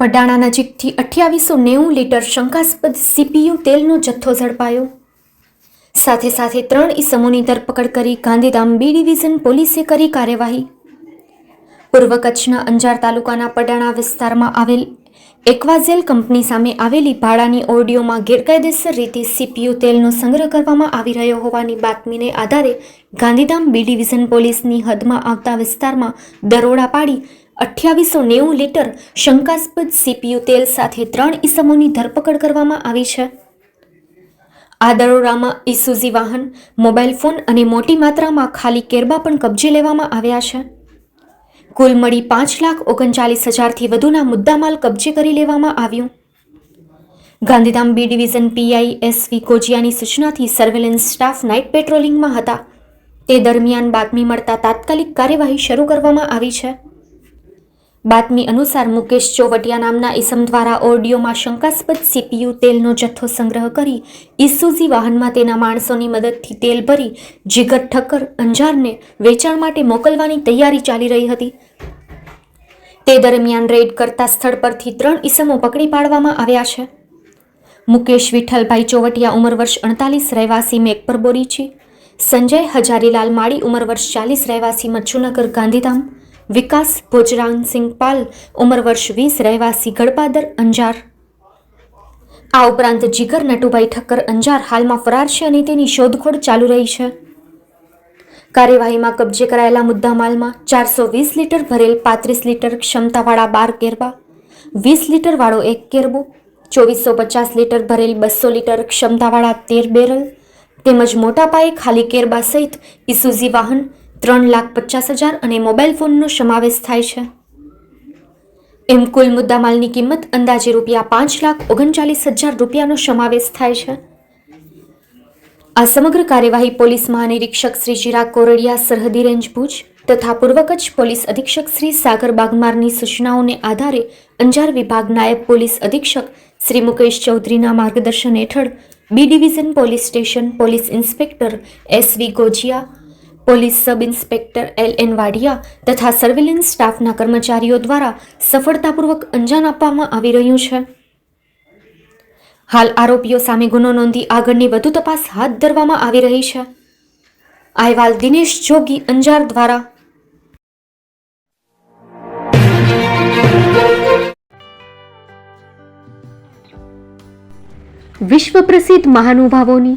પડાણા નજીકથી અઠ્યાવીસો નેવું લીટર શંકાસ્પદ સીપીયુ તેલનો જથ્થો ઝડપાયો. સાથે સાથે ત્રણ ઈસમોની ધરપકડ કરી ગાંધીધામ બી ડિવિઝન પોલીસે કરી કાર્યવાહી. પૂર્વ કચ્છના અંજાર તાલુકાના પડાણા વિસ્તારમાં આવેલ એક્વાઝેલ કંપની સામે આવેલી ભાડાની ઓરડીઓમાં ગેરકાયદેસર રીતે સીપીયુ તેલનો સંગ્રહ કરવામાં આવી રહ્યો હોવાની બાતમીને આધારે ગાંધીધામ બી ડિવિઝન પોલીસની હદમાં આવતા વિસ્તારમાં દરોડા પાડી અઠ્યાવીસો નેવું લીટર શંકાસ્પદ સીપીયુ તેલ સાથે ત્રણ ઈસમોની ધરપકડ કરવામાં આવી છે. આ દરોડામાં ઇસુઝી વાહન, મોબાઈલ ફોન અને મોટી માત્રામાં ખાલી કેરબા પણ કબજે લેવામાં આવ્યા છે. કુલ મળી પાંચ લાખ ઓગણચાલીસ હજારથી વધુના મુદ્દામાલ કબજે કરી લેવામાં આવ્યું. Gandhidham B division PI SV કોજિયાની સૂચનાથી સર્વેલન્સ સ્ટાફ નાઇટ પેટ્રોલિંગમાં હતા. તે દરમિયાન બાતમી મળતા તાત્કાલિક કાર્યવાહી શરૂ કરવામાં આવી છે. બાતમી અનુસાર મુકેશ ચોવટિયા નામના ઇસમ દ્વારા ઓડિયોમાં શંકાસ્પદ સીપીયુ તેલનો જથ્થો સંગ્રહ કરી ઇસુઝી વાહનમાં તેના માણસોની મદદથી તેલ ભરી જીગર ઠક્કર અંજારને વેચાણ માટે મોકલવાની તૈયારી ચાલી રહી હતી. તે દરમિયાન રેડ કરતા સ્થળ પરથી ત્રણ ઇસમો પકડી પાડવામાં આવ્યા છે. મુકેશ વિઠ્ઠલભાઈ ચોવટિયા ઉંમર વર્ષ અડતાલીસ, રહેવાસી મેકપર બોરીચી સંજય હજારીલાલ માળી ઉંમર વર્ષ ચાલીસ, રહેવાસી મચ્છુનગર ગાંધીધામ. વિકાસ ભોજરાનસિંહ પાલ ઉંમર વર્ષ વીસ, રહેવાસી ગડપાદર અંજાર. આ ઉપરાંત જીગર, નટુભાઈ ઠક્કર, અંજાર હાલમાં ફરાર છે અને તેની શોધખોળ ચાલુ રહી છે. કાર્યવાહીમાં કબજે કરાયેલા મુદ્દામાલમાં ચારસો વીસ લીટર ભરેલ પાંત્રીસ લીટર ક્ષમતાવાળા બાર કેરબા વીસ લીટરવાળો એક કેરબો ચોવીસો પચાસ લીટર ભરેલ બસો લીટર ક્ષમતાવાળા તેર બેરલ, તેમજ મોટા પાયે ખાલી કેરબા સહિત ઇસુઝી વાહન ત્રણ લાખ પચાસ હજાર અને મોબાઈલ ફોનનો સમાવેશ થાય છે. એમ કુલ મુદ્દામાલની કિંમત અંદાજે રૂપિયા પાંચ લાખ ઓગણચાલીસ હજાર રૂપિયાનો સમાવેશ થાય છે. આ સમગ્ર કાર્યવાહી પોલીસ મહાનિરીક્ષક શ્રી ચિરાગ કોરડિયા, સરહદી રેન્જ ભુજ તથા પૂર્વ કચ્છ પોલીસ અધિક્ષક શ્રી સાગર બાગમારની સૂચનાઓને આધારે અંજાર વિભાગ નાયબ પોલીસ અધિક્ષક શ્રી મુકેશ ચૌધરીના માર્ગદર્શન હેઠળ B division police station police inspector S V Gojiya police sub inspector L N Vadiya તથા સર્વેલન્સ સ્ટાફના કર્મચારીઓ દ્વારા સફળતાપૂર્વક અંજામ આપવામાં આવી રહ્યું છે. હાલ આરોપીઓ સામે ગુનો નોંધી આગળની વધુ તપાસ હાથ ધરવામાં આવી રહી છે. અહેવાલ દિનેશ જોગી, અંજાર દ્વારા. વિશ્વ પ્રસિદ્ધ મહાનુભાવોની